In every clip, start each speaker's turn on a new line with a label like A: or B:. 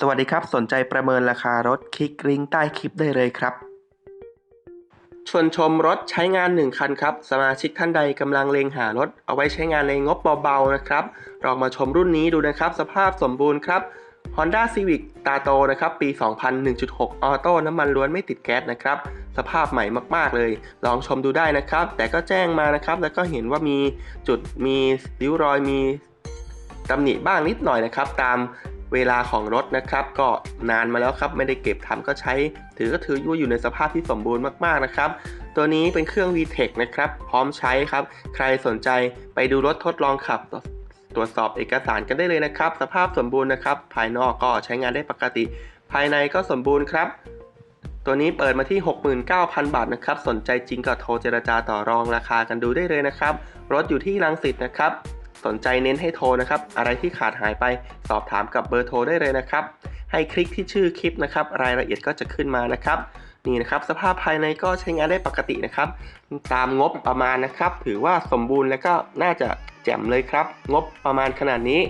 A: สวัสดีครับ สนใจประเมินราคารถคลิกลิงก์ใต้คลิปได้เลยครับ ชวนชมรถใช้งาน 1 คันครับ สมาชิกท่านใดกำลังเลงหารถ เอาไว้ใช้งานในงบเบาๆนะครับ ลองมาชมรุ่นนี้ดูนะครับ สภาพสมบูรณ์ครับ Honda Civic ตาโตนะครับ ปี 2000 1.6 ออโต้น้ำมันล้วนไม่ติดแก๊สนะครับ สภาพใหม่มากๆเลย ลองชมดูได้นะครับ แต่ก็แจ้งมานะครับ แล้วก็เห็นว่ามีจุดมีริ้วรอยมีตำหนิบ้างนิดหน่อยนะครับ ตาม เวลาของรถนะครับ ก็นานมาแล้วครับไม่ได้เก็บทำก็ใช้ ถือก็ถือว่าอยู่ในสภาพที่สมบูรณ์มากๆนะครับ ตัวนี้เป็นเครื่อง VTEC นะครับ พร้อมใช้ครับ ใครสนใจไปดูรถทดลองขับตรวจสอบเอกสารกันได้เลยนะครับ สภาพสมบูรณ์นะครับ ภายนอกก็ใช้งานได้ปกติ ภายในก็สมบูรณ์ครับ ตัวนี้เปิดมาที่ 69,000 บาทนะครับ สนใจจริงก็โทรเจรจาต่อรองราคากันดูได้เลยนะครับ รถอยู่ที่รังสิตนะครับ สนใจเน้นให้โทรนะครับ อะไรที่ขาดหายไปสอบถามกับเบอร์โทรได้เลยนะครับ ให้คลิกที่ชื่อคลิปนะครับ รายละเอียดก็จะขึ้นมานะครับ นี่นะครับ สภาพภายในก็ใช้งานได้ปกตินะครับ ตามงบประมาณนะครับ ถือว่าสมบูรณ์และก็น่าจะแจ่มเลยครับ งบประมาณขนาดนี้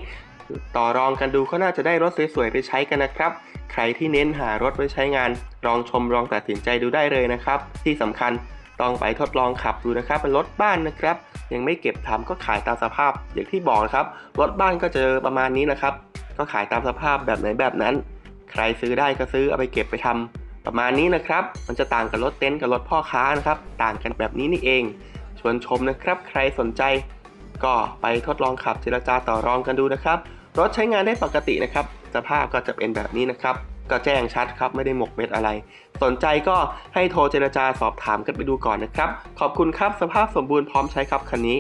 A: ต่อรองกันดูก็น่าจะได้รถสวยๆไปใช้กันนะครับ ใครที่เน้นหารถไว้ใช้งานลองชมลองตัดสินใจดูได้เลยนะครับ ที่สำคัญ ต้องไปทดลองขับดูนะครับเป็นรถบ้านนะครับ ยังไม่เก็บทำก็ขายตามสภาพ อย่างที่บอกนะครับรถบ้านก็เจอประมาณนี้นะครับ ก็ขายตามสภาพแบบไหนแบบนั้น ใครซื้อได้ก็ซื้อเอาไปเก็บไปทำประมาณนี้นะครับ มันจะต่างกับรถเต็นท์กับรถพ่อค้านะครับ ต่างกันแบบนี้นี่เอง ชวนชมนะครับ ใครสนใจ ก็ไปทดลองขับเจรจาต่อรองกันดูนะครับ รถใช้งานได้ปกตินะครับ สภาพก็จะเป็นแบบนี้นะครับ ก็แจ้งชัดครับ ไม่ได้หมกเม็ดอะไร สนใจก็ให้โทรเจรจาสอบถามกันไปดูก่อนนะครับ ขอบคุณครับสภาพสมบูรณ์พร้อมใช้ครับคันนี้